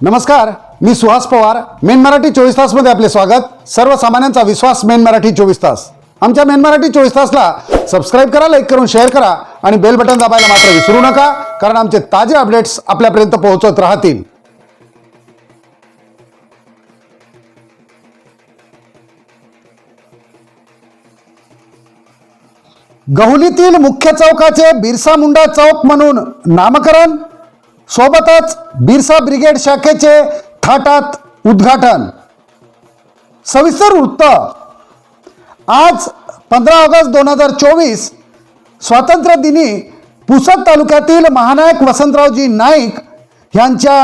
नमस्कार मी सुहास पवार. मेन मराठी चोवीस तासमध्ये आपले स्वागत. सर्वसामान्यांचा विश्वास मेन मराठी चोवीस तास. आमच्या मेन मराठी चोवीस तासला सबस्क्राईब करा लाईक करून शेअर करा आणि बेल बटन दाबायला मात्र विसरू नका कारण आमचे ताजे अपडेट्स आपल्यापर्यंत पोहोचत राहतील. गहुलीतील मुख्य चौकाचे बिरसा मुंडा चौक म्हणून नामकरण. सोबतच बिरसा ब्रिगेड शाखेचे थाटात उद्घाटन. सविस्तर वृत्त. आज पंधरा ऑगस्ट दोन हजार चोवीस स्वातंत्र्य दिनी पुसद तालुक्यातील महानायक वसंतरावजी नाईक यांच्या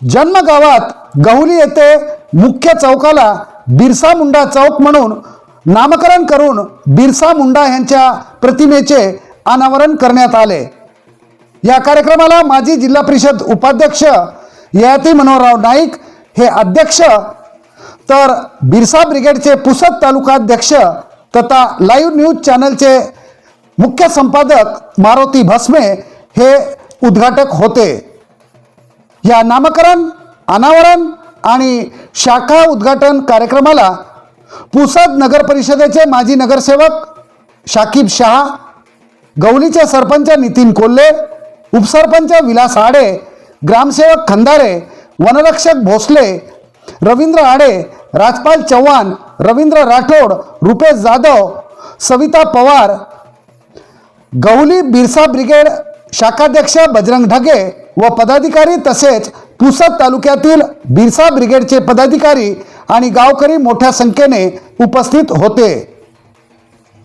जन्मगावात गहुली येथे मुख्य चौकाला बिरसा मुंडा चौक म्हणून नामकरण करून बिरसा मुंडा यांच्या प्रतिमेचे अनावरण करण्यात आले. या कार्यक्रमाला माजी जिल्हा परिषद उपाध्यक्ष ययाती मनोहरराव नाईक हे अध्यक्ष तर बिरसा ब्रिगेडचे पुसद तालुकाध्यक्ष तथा लाईव्ह न्यूज चॅनलचे मुख्य संपादक मारुती भस्मे हे उद्घाटक होते. या नामकरण अनावरण आणि शाखा उद्घाटन कार्यक्रमाला पुसद नगर परिषदेचे माजी नगरसेवक शाकिब शहा गवलीचे सरपंच नितीन कोल्हे उपसरपंच विलास आडे ग्रामसेवक खंदारे वनरक्षक भोसले रवींद्र आडे राजपाल चव्हाण रवींद्र राठोड रुपेश जाधव सविता पवार गौली बिरसा ब्रिगेड शाखाध्यक्ष बजरंग ढगे व पदाधिकारी तसेच पुसद तालुक्यातील बिरसा ब्रिगेडचे पदाधिकारी आणि गावकरी मोठ्या संख्येने उपस्थित होते.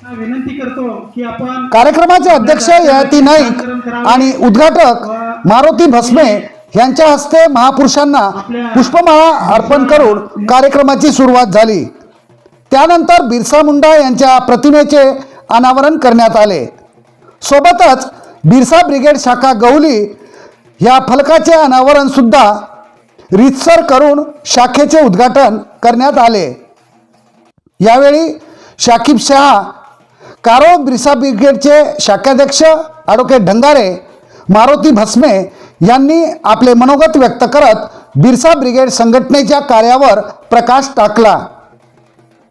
विनंती करतो की आपण कार्यक्रमाचे अध्यक्ष ययाती नाईक आणि उद्घाटक मारुती भस्मे यांच्या हस्ते महापुरुषांना पुष्पमाळा अर्पण करून कार्यक्रमाची सुरुवात झाली. त्यानंतर बिरसा मुंडा यांच्या प्रतिमेचे अनावरण करण्यात आले. सोबतच बिरसा ब्रिगेड शाखा गौली या फलकाचे अनावरण सुद्धा रितसर करून शाखेचे उद्घाटन करण्यात आले. यावेळी शाकिब शहा कारो बिरसा ब्रिगेडचे शाखाध्यक्ष ॲडव्होकेट ढंगारे मारुती भस्मे यांनी आपले मनोगत व्यक्त करत बिरसा ब्रिगेड संघटनेच्या कार्यावर प्रकाश टाकला.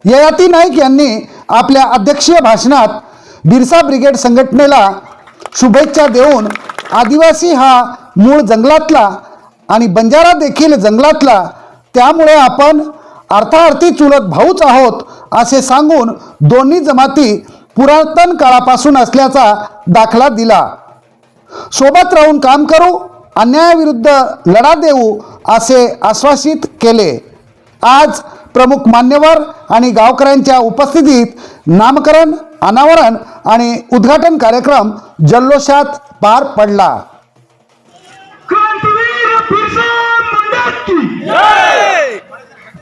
ययाती नाईक यांनी आपल्या अध्यक्षीय भाषणात बिरसा ब्रिगेड संघटनेला शुभेच्छा देऊन आदिवासी हा मूळ जंगलातला आणि बंजारा देखील जंगलातला त्यामुळे आपण अर्थार्थी चुलत भाऊच आहोत असे सांगून दोन्ही जमाती पुरातन काळापासून असल्याचा दाखला दिला. सोबत राहून काम करू अन्यायाविरुद्ध लढा देऊ असे आश्वासित केले. आज प्रमुख मान्यवर आणि गावकऱ्यांच्या उपस्थितीत नामकरण अनावरण आणि उद्घाटन कार्यक्रम जल्लोषात पार पडला.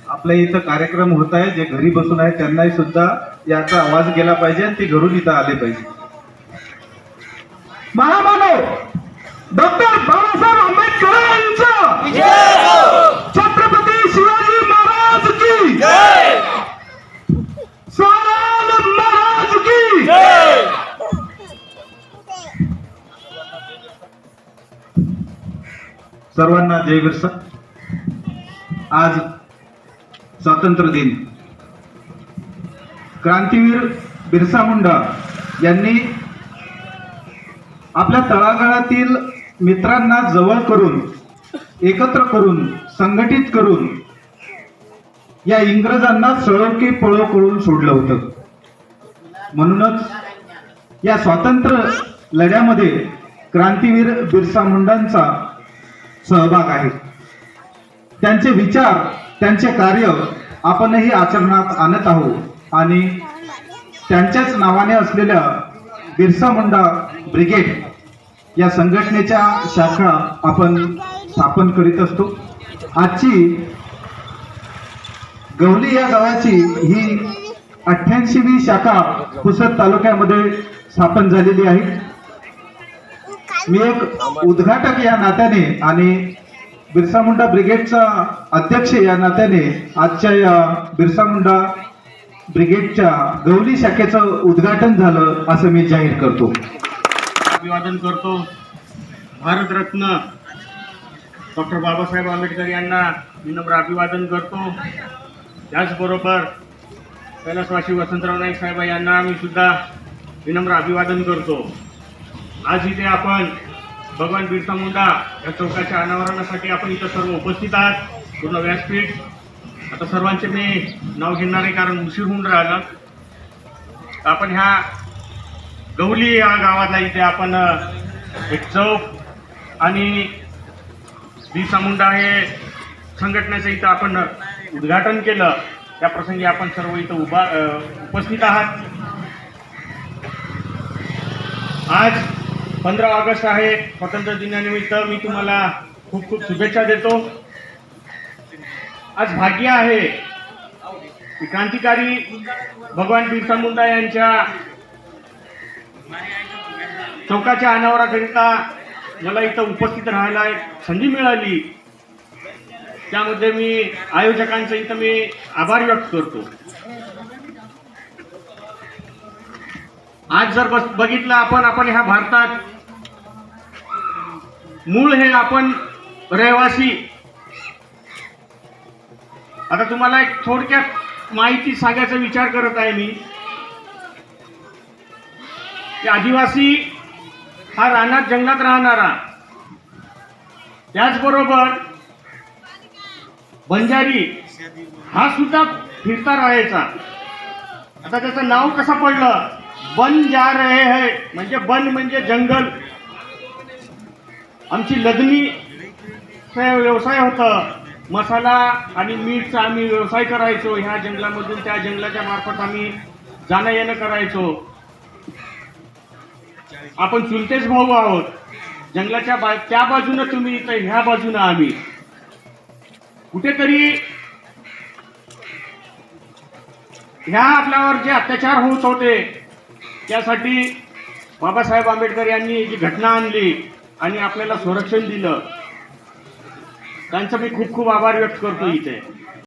आपल्या इथं कार्यक्रम होत आहे जे घरी बसून आहे त्यांनाही सुद्धा याचा आवाज गेला पाहिजे आणि ते घरून इथं आले पाहिजे. महामानव डॉक्टर बाबासाहेब आंबेडकरांचं छत्रपती शिवाजी महाराज की स्वराज महाराज की सर्वांना जय बिरसा. आज स्वातंत्र्य दिन. क्रांतीवीर बिरसा मुंडा यांनी आपल्या तळागाळातील मित्रांना जवळ करून एकत्र करून संघटित करून या इंग्रजांना सळो की पळो करून सोडलं होतं. म्हणूनच या स्वातंत्र्य लढ्यामध्ये क्रांतीवीर बिरसा मुंडांचा सहभाग आहे. त्यांचे विचार त्यांचे कार्य आपणही आचरणात आणत आहोत. आणि त्यांच्याच नावाने असलेल्या बिरसा मुंडा ब्रिगेड या संघटनेच्या शाखा आपण स्थापन करीत असतो. आजची गवली या गावाची ही अठ्ठ्याऐंशीवी शाखा पुसद तालुक्यामध्ये स्थापन झालेली आहे. मी एक उद्घाटक या नात्याने आणि बिरसा मुंडा ब्रिगेडचा अध्यक्ष या नात्याने आजच्या या बिरसा मुंडा ब्रिगेडच्या गवली शाखेचं उद्घाटन झालं असं मी जाहीर करतो. अभिवादन करतो. भारतरत्न डॉक्टर बाबासाहेब आंबेडकर यांना विनम्र अभिवादन करतो. त्याचबरोबर कैलासवासी वसंतराव नाईक साहेब यांना मी सुद्धा विनम्र अभिवादन करतो. आज इथे आपण भगवान बिरसा मुंडा या चौकाच्या अनावरणासाठी आपण इथं सर्व उपस्थित आहात. पूर्ण व्यासपीठ आता सर्वांचे मी नाव घेणार आहे कारण उशीर होऊन राहिला. तर आपण ह्या गवली या गावाला इथे आपण एक चौक आणि बिरसा मुंडा हे संघटनेचं इथं आपण उद्घाटन केलं. त्या प्रसंगी आपण सर्व इथं उभा उपस्थित आहात. आज पंधरा ऑगस्ट आहे. स्वातंत्र्य दिनानिमित्त मी तुम्हाला खूप खूप शुभेच्छा देतो. आज भाग्य आहे. क्रांतिकारी भगवान बिरसा मुंडा यांच्या चौकाच्या अनावराकरिता मला इथं उपस्थित राहायला एक संधी मिळाली. त्यामध्ये मी आयोजकांचा इथं मी आभार व्यक्त करतो. आज जर बस बघितलं आपण आपण ह्या भारतात मूळ हे आपण रहिवासी आता तुम्हाला एक थोडक्यात माहिती सांगायचा विचार करत आहे मी. की आदिवासी हा रानात जंगलात राहणारा. त्याचबरोबर बंजारी हा सुद्धा फिरता राहायचा. आता त्याचं नाव कसं पडलं? बन जा रहे है. म्हणजे बन म्हणजे जंगल. आमची लग्नी व्यवसाय होतं. मसाला आणि मीठचा आम्ही व्यवसाय करायचो. ह्या जंगलामधून त्या जंगलाच्या मार्फत आम्ही जाणं येणं करायचो. आपण चुलतेच भाऊ आहोत. जंगलाच्या बा त्या बाजूनं तुम्ही तर ह्या बाजूनं आम्ही. कुठेतरी ह्या आपल्यावर जे अत्याचार होत होते त्यासाठी बाबासाहेब आंबेडकर यांनी जी घटना आणली आणि आपल्याला संरक्षण दिलं त्यांचा मी खूप खूप आभार व्यक्त करतो इथे.